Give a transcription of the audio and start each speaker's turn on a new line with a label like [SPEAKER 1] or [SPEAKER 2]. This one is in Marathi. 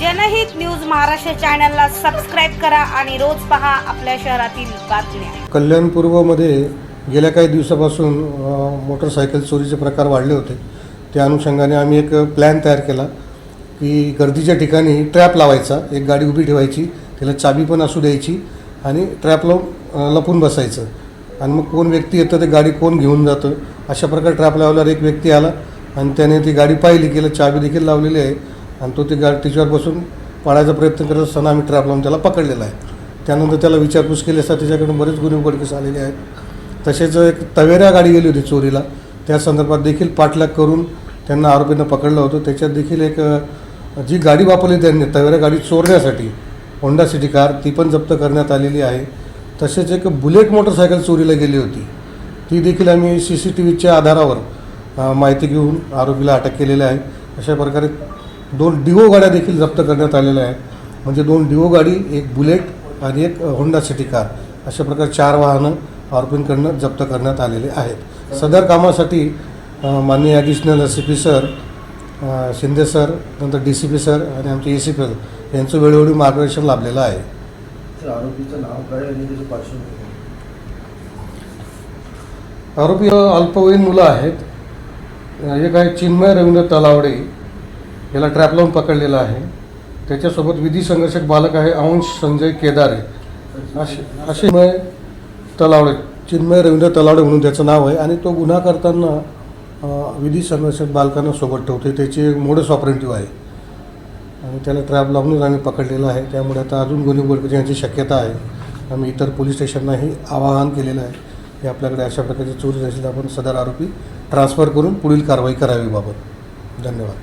[SPEAKER 1] जनहित न्यूज महाराष्ट्र चॅनलला सबस्क्राईब करा आणि रोज पहा आपल्या शहरातील बातम्या.
[SPEAKER 2] कल्याण पूर्वमध्ये गेल्या काही दिवसापासून मोटरसायकल चोरीचे प्रकार वाढले होते. त्या अनुषंगाने आम्ही एक प्लॅन तयार केला की गर्दीच्या ठिकाणी ट्रॅप लावायचा. एक गाडी उभी ठेवायची तिला चाबी पण असू द्यायची आणि ट्रॅप लावून लपून बसायचं. आणि मग कोण व्यक्ती येतं ते गाडी कोण घेऊन जातं? अशा प्रकारे ट्रॅप लावल्यावर एक व्यक्ती आला आणि त्याने ती गाडी पाहिली की चाबी देखील लावलेली आहे. आणि तो ती गाडी तिच्यावर बसून पाळायचा प्रयत्न करत असताना आम्ही ट्रॅप लावून त्याला पकडलेला आहे. त्यानंतर त्याला विचारपूस केली असता त्याच्याकडून बरेच गुन्हे उघडकीस आलेले आहेत. तसेच एक तवेरा गाडी गेली होती चोरीला. त्या संदर्भात देखील पाठलाग करून त्यांना आरोपींना पकडलं होतं. त्याच्यात देखील एक जी गाडी वापरली त्यांनी तवेरा गाडी चोरण्यासाठी होंडा सिटी कार ती पण जप्त करण्यात आलेली आहे. तसेच एक बुलेट मोटरसायकल चोरीला गेली होती. ती देखील आम्ही सी सी टी व्हीच्या आधारावर माहिती घेऊन आरोपीला अटक केलेली आहे. अशा प्रकारे दोन डिओ गाड्या देखील जप्त करण्यात आलेल्या आहेत. म्हणजे दोन डिओ गाडी एक बुलेट आणि एक होंडा सिटी कार अशा प्रकारे चार वाहनं आरोपींकडनं जप्त करण्यात आलेले आहेत. सदर कामासाठी माननीय additional S P sir Shinde sir नंतर डी सी पी सर आणि आमचे ए सी पी यांचं वेळोवेळी मार्गदर्शन लाभलेलं आहे.
[SPEAKER 3] त्या आरोपीचं नाव काय आणि त्याची पार्श्वभूमी
[SPEAKER 2] आरोपी अल्पवयीन मुलं आहेत. एक आहे चिन्मय रवींद्र तलावडे याला ट्रॅप लावून पकडलेला आहे. त्याच्यासोबत विधी संघर्षक बालक आहे अंश संजय केदारे. असे असे चिन्मय तलावडे चिन्मय रवींद्र तलावडे म्हणून त्याचं नाव आहे. आणि तो गुन्हा करताना विधी संघर्षक बालकांना सोबत ठेवते त्याचे मोडस ऑपरेटिव्ह आहे. आणि त्याला ट्रॅप लावूनच आम्ही पकडलेला आहे. त्यामुळे आता अजून गुन्हे उघडकीची यांची शक्यता आहे. आम्ही इतर पोलीस स्टेशनलाही आवाहन केलेलं आहे. की आपल्याकडे अशा प्रकारची चोरी असेल आपण सदर आरोपी ट्रान्सफर करून पुढील कारवाई करावी बाबत. धन्यवाद.